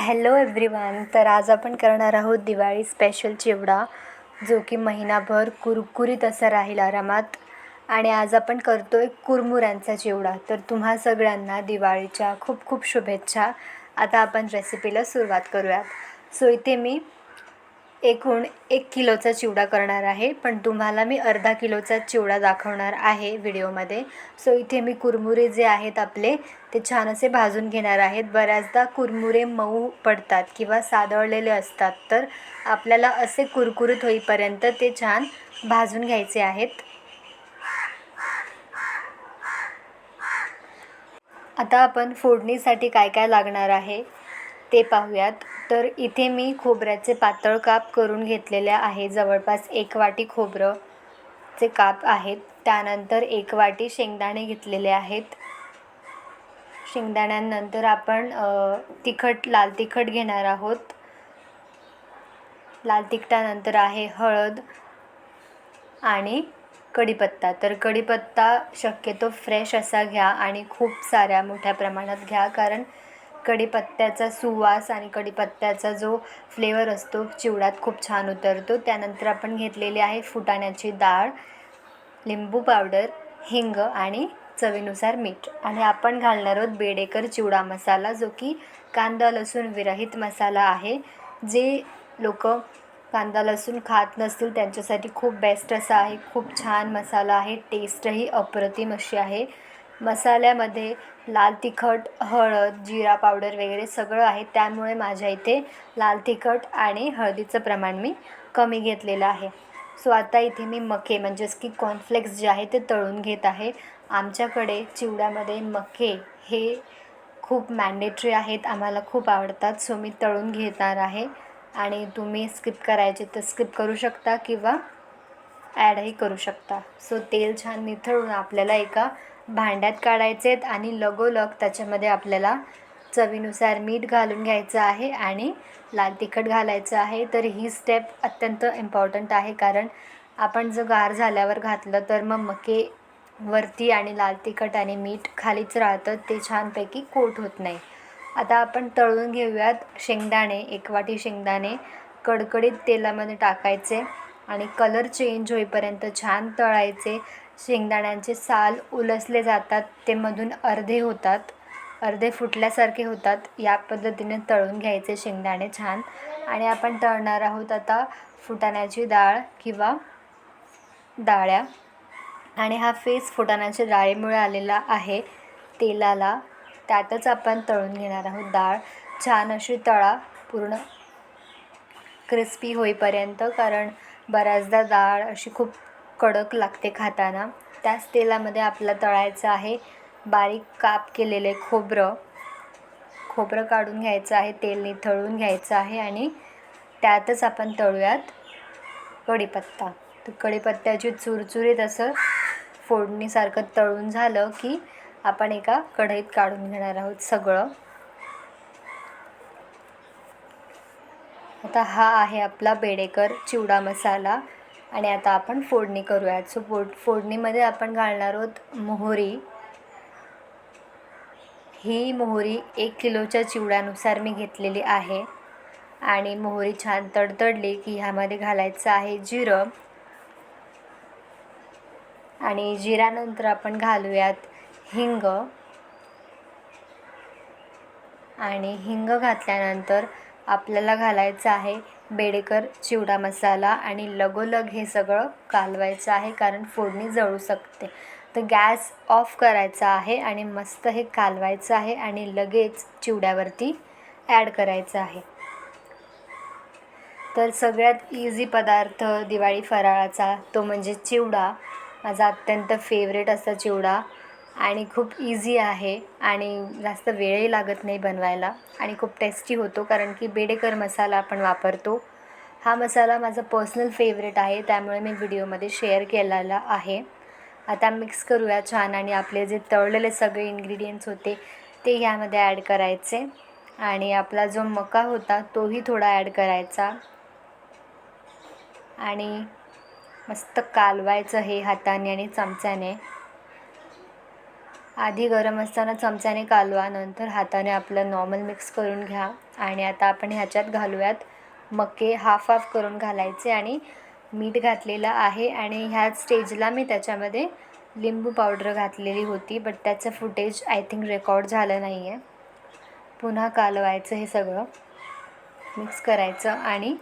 Hello everyone तर आज आपण करणार आहोत दिवाळी स्पेशल चिवडा जो की महिनाभर कुरकुरीत असा राहील आरामात आणि आज आपण करतो आहे कुरमुऱ्यांचा चिवडा तर तुम्हा सगळ्यांना दिवाळीच्या खूप खूप शुभेच्छा. आता आपण रेसिपीला सुरुवात करूयात. सो इथे मी एकूण एक किलोचा चिवडा करणार आहे. पण तुम्हाला मी अर्धा किलोचा चिवडा दाखवणार आहे व्हिडिओमध्ये. सो इथे मी कुरमुरे जे आहेत आपले ते छान असे भाजून घेणार आहेत. बऱ्याचदा कुरमुरे मऊ पडतात किंवा सादळलेले असतात तर आपल्याला असे कुरकुरीत होईपर्यंत ते छान भाजून घ्यायचे आहेत. आता आपण फोडणीसाठी काय काय लागणार आहे ते पाहूयात. तर इथे मी खोबऱ्याचे पातळ काप करून घेतलेले आहे. जवळपास एक वाटी खोबरंचे काप आहेत. त्यानंतर एक वाटी शेंगदाणे घेतलेले आहेत. शेंगदाण्यांनंतर आपण तिखट लाल तिखट घेणार आहोत. लाल तिखटानंतर आहे हळद आणि कढीपत्ता. तर कढीपत्ता शक्यतो फ्रेश असा घ्या आणि खूप साऱ्या मोठ्या प्रमाणात घ्या. कारण कढीपत्त्याचा सुवास आणि कढीपत्त्याचा जो फ्लेवर असतो चिवड्यात खूप छान उतरतो. त्यानंतर आपण घेतलेली आहे फुटाण्याची डाळ लिंबू पावडर हिंग आणि चवीनुसार मीठ. आणि आपण घालणार आहोत बेडेकर चिवडा मसाला जो की कांदा लसूण विरहित मसाला आहे. जे लोक कांदा लसूण खात नसतील त्यांच्यासाठी खूप बेस्ट असा आहे. खूप छान मसाला आहे. टेस्टही अप्रतिम अशी आहे. मसाल्यामध्ये लाल तिखट हळद जिरा पावडर वगैरे सगळं आहे. त्यामुळे माझ्या इथे लाल तिखट आणि हळदीचं प्रमाण मी कमी घेतलेलं आहे. सो आता इथे मी मके म्हणजेच की कॉर्नफ्लेक्स जे आहे ते तळून घेत आहे. आमच्याकडे चिवड्यामध्ये मके हे खूप मॅन्डेटरी आहेत आम्हाला खूप आवडतात. सो मी तळून घेणार आहे. आणि तुम्ही स्किप करायचे तर स्किप करू शकता किंवा ॲडही करू शकता. सो तेल छान निथळून आपल्याला एका भांड्यात काढायचे आहेत आणि लगोलग त्याच्यामध्ये आपल्याला चवीनुसार मीठ घालून घ्यायचं आहे आणि लाल तिखट घालायचं आहे. तर ही स्टेप अत्यंत इम्पॉर्टंट आहे. कारण आपण जर गार झाल्यावर घातलं तर मग मके वरती आणि लाल तिखट आणि मीठ खालीच राहतं. ते छानपैकी कोट होत नाही. आता आपण तळून घेऊयात. शेंगदाणे एक वाटी शेंगदाणे कडकडीत तेलामध्ये टाकायचे आणि कलर चेंज होईपर्यंत छान तळायचे. शेंगदाण्यांचे साल उलसले जातात ते मधून अर्धे होतात अर्धे फुटल्यासारखे होतात. या पद्धतीने तळून घ्यायचे शेंगदाणे छान. आणि आपण तळणार आहोत आता फुटाण्याची डाळ किंवा डाळ्या. आणि हा फेस फुटाण्याच्या डाळीमुळे आलेला आहे तेलाला. त्यातच आपण तळून घेणार आहोत डाळ. छान अशी तळा पूर्ण क्रिस्पी होईपर्यंत कारण बऱ्याचदा डाळ अशी खूप कडक लागते खाताना. त्याच तेलामध्ये आपलं तळायचं आहे. बारीक काप केलेले खोबरं. खोबरं काढून घ्यायचं आहे. तेल निथळून घ्यायचं आहे आणि त्यातच आपण तळूयात कढीपत्ता. तर कढीपत्त्याची चुरचुरीत असं फोडणीसारखं तळून झालं की आपण एका कढईत काढून घेणार आहोत सगळं. आता हा आहे आपला बेडेकर चिवडा मसाला. आणि आता आपण फोडणी करूयात. सो फोड फोडणीमध्ये आपण घालणार आहोत मोहरी. ही मोहरी एक किलोच्या चिवड्यानुसार मी घेतलेली आहे. आणि मोहरी छान तडतडली की ह्यामध्ये घालायचं आहे जिरं. आणि जिऱ्यानंतर आपण घालूयात हिंग. आणि हिंग घातल्यानंतर आपल्याला घालायचं आहे बेडेकर चिवडा मसाला आणि लगोलग हे सगळं कालवायचं आहे कारण फोडणी जळू शकते. तर गॅस ऑफ करायचा आहे आणि मस्त हे कालवायचं आहे आणि लगेच चिवड्यावरती ॲड करायचं आहे. तर सगळ्यात इझी पदार्थ दिवाळी फराळाचा तो म्हणजे चिवडा. माझा अत्यंत फेवरेट असा चिवडा. आणि खूप इझी आहे आणि जास्त वेळही लागत नाही बनवायला आणि खूप टेस्टी होतो कारण की बेडेकर मसाला आपण वापरतो. हा मसाला माझा पर्सनल फेवरेट आहे त्यामुळे मी व्हिडिओमध्ये शेअर केलेला आहे. आता मिक्स करूया छान आणि आपले जे तळलेले सगळे इन्ग्रेडियंट्स होते ते ह्यामध्ये ॲड करायचे. आणि आपला जो मका होता तोही थोडा ॲड करायचा. आणि मस्त कालवायचं हे हाताने आणि चमच्याने. आधी गरम असताना चमच्याने कालवा नंतर हाताने आपलं नॉर्मल मिक्स करून घ्या. आणि आता आपण ह्याच्यात घालूयात मके हाफ हाफ करून घालायचे आणि मीठ घातलेलं आहे. आणि ह्या स्टेजला मी त्याच्यामध्ये लिंबू पावडर घातलेली होती बट त्याचं फुटेज आय थिंक रेकॉर्ड झालं नाही आहे पुन्हा कालवायचं हे सगळं मिक्स करायचं. आणि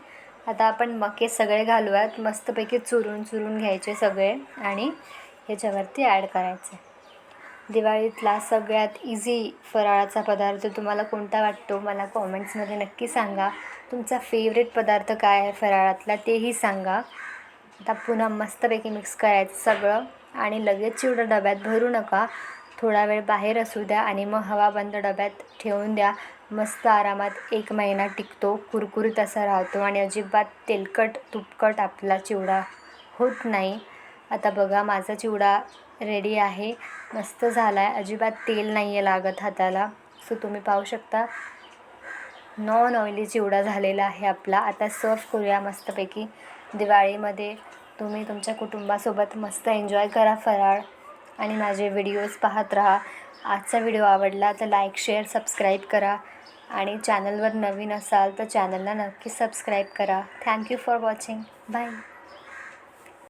आता आपण मके सगळे घालूयात मस्तपैकी चुरून चुरून घ्यायचे सगळे आणि ह्याच्यावरती ॲड करायचे. दिवाळीतला सगळ्यात इझी फराळाचा पदार्थ तुम्हाला कोणता वाटतो? मला कॉमेंट्समध्ये नक्की सांगा. तुमचा फेवरेट पदार्थ काय आहे फराळातला तेही सांगा. आता पुन्हा मस्तपैकी मिक्स करायचं सगळं. आणि लगेच चिवडं डब्यात भरू नका. थोडा वेळ बाहेर असू द्या आणि मग हवा बंद डब्यात ठेवून द्या. मस्त आरामात एक महिना टिकतो. कुरकुरीत असा राहतो आणि अजिबात तेलकट तुपकट आपला चिवडा होत नाही. आता बघा माझा चिवडा रेडी आहे. मस्त झाला आहे अजिबात तेल नाही आहे लागत हाताला. सो तुम्ही पाहू शकता. नॉन ऑइली चिवडा झालेला आहे आपला. आता सर्व करूया मस्तपैकी. दिवाळीमध्ये तुम्ही तुमच्या कुटुंबासोबत मस्त एन्जॉय करा फराळ. आणि माझे व्हिडिओज पाहत राहा. आजचा व्हिडिओ आवडला तर लाईक शेअर सबस्क्राईब करा. आणि चॅनलवर नवीन असाल तर चॅनलला नक्की सबस्क्राईब करा. Thank you for watching bye